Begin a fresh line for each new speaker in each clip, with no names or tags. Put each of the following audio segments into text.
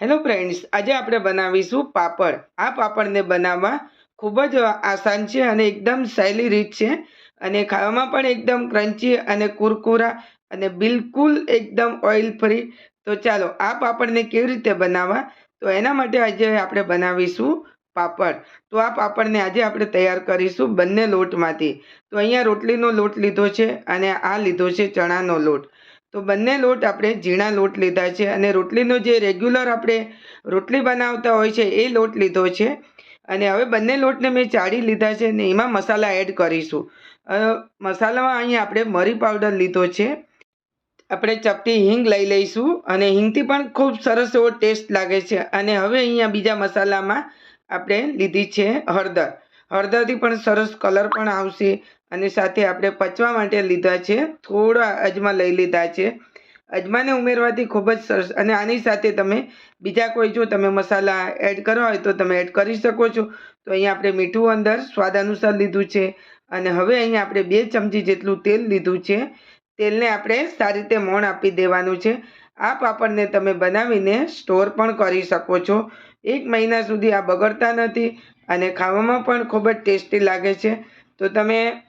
Hello friends આજે આપણે બનાવીશું પાપડ. આ પાપડને બનાવવા ખૂબ જ આસાન છે અને એકદમ સહેલી રીત છે અને ખાવામાં પણ એકદમ ક્રન્ચી અને કુરકુરા અને બિલકુલ એકદમ ઓઇલ ફ્રી તો ચાલો, આ પાપડને કેવી રીતે બનાવવા? તો એના માટે આજે આપણે બનાવીશું પાપડ. તો આ પાપડને આજે આપણે તૈયાર કરીશું બંને લોટમાંથી. તો અહીંયા રોટલીનો લોટ લીધો છે અને આ લીધો છે ચણાનો લોટ. તો બંને લોટ આપણે ઝીણા લોટ લીધા છે અને રોટલીનો જે રેગ્યુલર આપણે રોટલી બનાવતા હોય છે, એ લોટ લીધો છે. અને હવે બંને લોટને મેં ચાળી લીધા છે અને એમાં મસાલા એડ કરીશું. મસાલામાં અહીંયા આપણે મરી પાવડર લીધો છે. આપણે ચપટી હિંગ લઈ લઈશું અને હિંગથી પણ ખૂબ સરસ એવો ટેસ્ટ લાગે છે. અને હવે અહીંયા બીજા મસાલામાં આપણે લીધી છે હળદર. હળદરથી પણ સરસ કલર પણ આવશે. અને સાથે આપણે પચવા માટે લીધા છે. થોડા અજમા લઈ લીધા છે. અજમાને ઉમેરવાથી ખૂબ જ સરસ અને આની સાથે તમે બીજા કોઈ જો તમે મસાલા એડ કરવા હોય તો તમે એડ કરી શકો છો. તો અહીંયા આપણે મીઠું અંદર સ્વાદ અનુસાર લીધું છે. અને હવે અહીંયા આપણે બે ચમચી જેટલું તેલ લીધું છે. તેલને આપણે સારી રીતે મોણ આપી દેવાનું છે. આ પાપડને તમે બનાવીને સ્ટોર પણ કરી શકો છો. એક મહિના સુધી આ બગડતા નથી અને ખાવામાં પણ ખૂબ જ ટેસ્ટી લાગે છે. તો તમે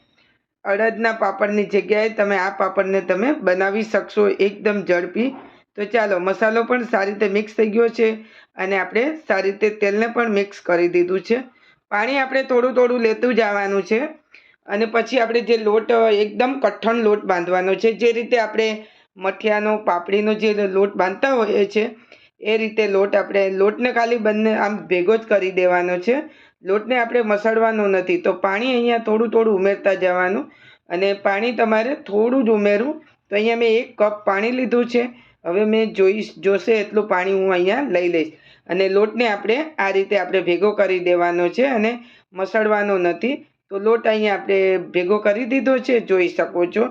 અડદના પાપડની જગ્યાએ તમે આ પાપડને તમે બનાવી શકશો એકદમ ઝડપી. તો ચાલો, મસાલો પણ સારી રીતે મિક્સ થઈ ગયો છે અને આપણે સારી રીતે તેલને પણ મિક્સ કરી દીધું છે. પાણી આપણે થોડું થોડું લેતું જવાનું છે અને પછી આપણે જે લોટ, એકદમ કઠણ લોટ બાંધવાનો છે, જે રીતે આપણે મઠિયાનો, પાપડીનો જે લોટ બાંધતા હોઈએ છે, એ રીતે લોટ આપણે, લોટને ખાલી બંને આમ ભેગો જ કરી દેવાનો છે. લોટને આપણે મસળવાનો નથી. તો પાણી અહીંયા થોડું થોડું ઉમેરતા જવાનું અને પાણી તમારે થોડું જ ઉમેરવું. તો અહીંયા મેં એક કપ પાણી લીધું છે. હવે મેં જોઈશ, જોશે એટલું પાણી હું અહીંયા લઈ લઈશ. અને લોટને આપણે આ રીતે આપણે ભેગો કરી દેવાનો છે અને મસળવાનો નથી. તો લોટ અહીંયા આપણે ભેગો કરી દીધો છે, જોઈ શકો છો.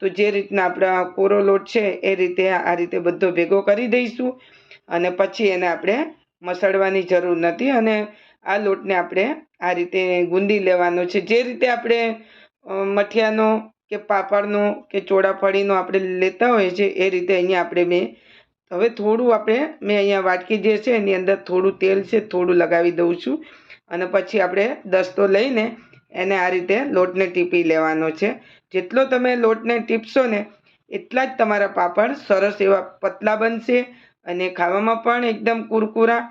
તો જે રીતના આપણા કોરો લોટ છે, એ રીતે આ રીતે બધો ભેગો કરી દઈશું. અને પછી એને આપણે મસળવાની જરૂર નથી અને આ લોટને આપણે આ રીતે ગુંદી લેવાનો છે. જે રીતે આપણે મઠિયાનો કે પાપડનો કે ચોળાફળીનો આપણે લેતા હોઈએ છીએ, એ રીતે અહીંયા આપણે મેં, હવે થોડું આપણે, મેં અહીંયા વાટકી જે છે એની અંદર થોડું તેલ છે, થોડું લગાવી દઉં છું. અને પછી આપણે દસ્તો લઈને એને આ રીતે લોટને ટીપી લેવાનો છે. જેટલો તમે લોટને ટીપશો ને, એટલા જ તમારા પાપડ સરસ એવા પતલા બનશે અને ખાવામાં પણ એકદમ કુરકુરા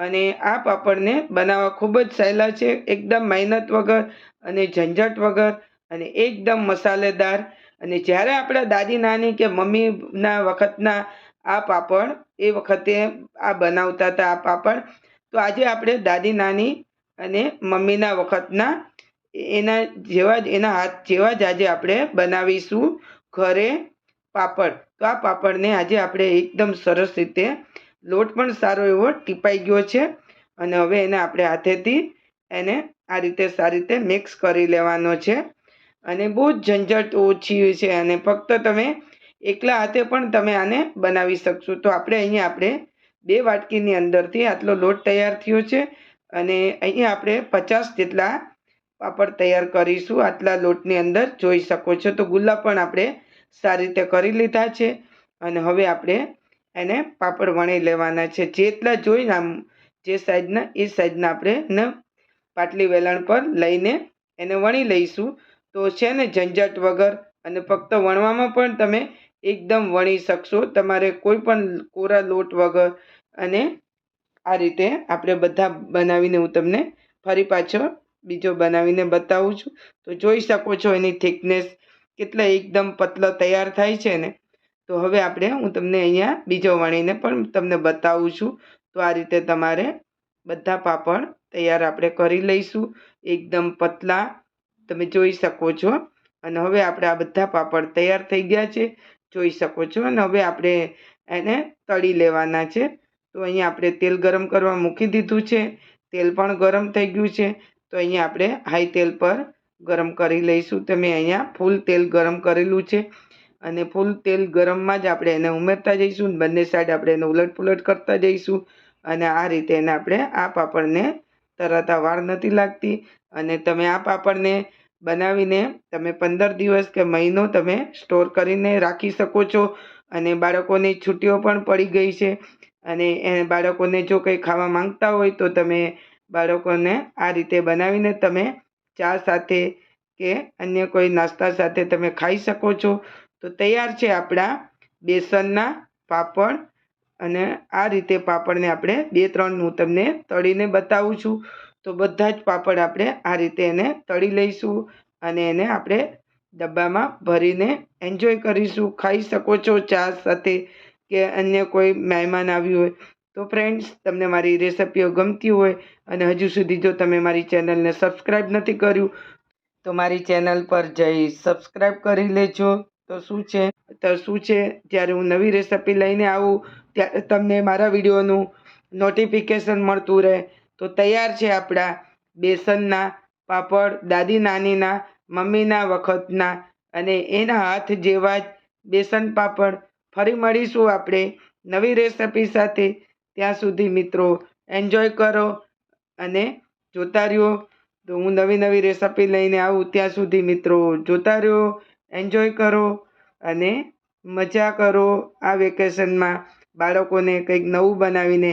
અને આ પાપડને બનાવવા ખૂબ જ સહેલા છે. એકદમ મહેનત વગર અને ઝંઝટ વગર અને એકદમ મસાલેદાર. અને જ્યારે આપણા દાદી નાની કે મમ્મીના વખતના આ પાપડ, એ વખતે આ બનાવતા હતા આ પાપડ, તો આજે આપણે દાદી નાની અને મમ્મીના વખતના એના જેવા જ, એના હાથ જેવા જ આજે આપણે બનાવીશું ઘરે પાપડ. તો આ પાપડને આજે આપણે એકદમ સરસ રીતે લોટ પણ સારો એવો ટીપાઈ ગયો છે. અને હવે એને આપણે હાથેથી એને આ રીતે સારી રીતે મિક્સ કરી લેવાનો છે. અને બહુ જ ઝંઝટ ઓછી છે અને ફક્ત તમે એકલા હાથે પણ તમે આને બનાવી શકશો. તો આપણે અહીંયા આપણે બે વાટકીની અંદરથી આટલો લોટ તૈયાર થયો છે. અને અહીંયા આપણે પચાસ જેટલા પાપડ તૈયાર કરીશું. આટલા લોટની અંદર જોઈ શકો છો. તો ગુલ્લા પણ આપણે સારી રીતે કરી લીધા છે. અને હવે આપણે એને પાપડ વણી લેવાના છે. જેટલા જોઈને આમ, જે સાઈઝના, એ સાઈઝના આપણે ને પાટલી વેલણ પર લઈને એને વણી લઈશું. તો છે ને ઝંઝટ વગર અને ફક્ત વણવામાં પણ તમે એકદમ વણી શકશો. તમારે કોઈ પણ કોરા લોટ વગર અને આ રીતે આપણે બધા બનાવીને હું તમને ફરી પાછો બીજો બનાવીને બતાવું છું. તો જોઈ શકો છો એની થિકનેસ કેટલા એકદમ પતલો તૈયાર થાય છે ને. તો હવે આપણે હું તમને અહીંયા બીજો વણીને પણ તમને બતાવું છું. તો આ રીતે તમારે બધા પાપડ તૈયાર આપણે કરી લઈશું. એકદમ પતલા તમે જોઈ શકો છો. અને હવે આપણે આ બધા પાપડ તૈયાર થઈ ગયા છે. જોઈ શકો છો. અને હવે આપણે એને તળી લેવાના છે. તો અહીંયા આપણે તેલ ગરમ કરવા મૂકી દીધું છે. તેલ પણ ગરમ થઈ ગયું છે. તો અહીંયા આપણે હાઈ તેલ પર ગરમ કરી લઈશું. તમે અહીંયા ફૂલ તેલ ગરમ કરેલું છે. અને ફૂલ તેલ ગરમમાં જ આપણે એને ઉમેરતા જઈશું બંને સાઈડ આપણે એને ઉલટ પુલટ કરતા જઈશું. અને આ રીતે એને આપણે આ પાપડને તરત વાર નથી લાગતી. અને તમે આ પાપડને બનાવીને તમે પંદર દિવસ કે મહિનો તમે સ્ટોર કરીને રાખી શકો છો. અને બાળકોની છુટ્ટીઓ પણ પડી ગઈ છે. અને એ બાળકોને જો કંઈ ખાવા માંગતા હોય તો તમે બાળકોને આ રીતે બનાવીને તમે ચા સાથે કે અન્ય કોઈ નાસ્તા સાથે તમે ખાઈ શકો છો. તો તૈયાર છે આપણા બેસનના પાપડ અને આ રીતે પાપડને આપણે બે ત્રણ હું તમને તળીને બતાવું છું. તો બધા જ પાપડ આપણે આ રીતે એને તળી લઈશું અને એને આપણે ડબ્બામાં ભરીને એન્જોય કરીશું. ખાઈ શકો છો ચા સાથે કે અન્ય કોઈ મહેમાન આવ્યું હોય. તો ફ્રેન્ડ્સ તમને મારી રેસિપીઓ ગમતી હોય અને હજુ સુધી જો તમે મારી ચેનલને સબસ્ક્રાઈબ નથી કર્યું, તો મારી ચેનલ પર જઈ સબસ્ક્રાઈબ કરી લેજો. તો શું છે? તો શું છે? ત્યારે હું નવી રેસિપી લઈને આવું. ત્યારે તમને મારા વિડીયોનું નોટિફિકેશન મળતું રહે. તો તૈયાર છે આપણા બેસનના, પાપડ, દાદી નાનીના, મમ્મીના વખતના. અને એના હાથ જેવા જ બેસન પાપડ. ફરી મળીશું આપણે નવી રેસિપી સાથે. ત્યાં સુધી મિત્રો એન્જોય કરો અને જોતા રહ્યો. તો હું નવી નવી રેસિપી લઈને આવું ત્યાં સુધી મિત્રો, જોતા રહ્યો. એન્જોય કરો અને મજા કરો આ વેકેશનમાં બાળકોને કંઈક નવું બનાવીને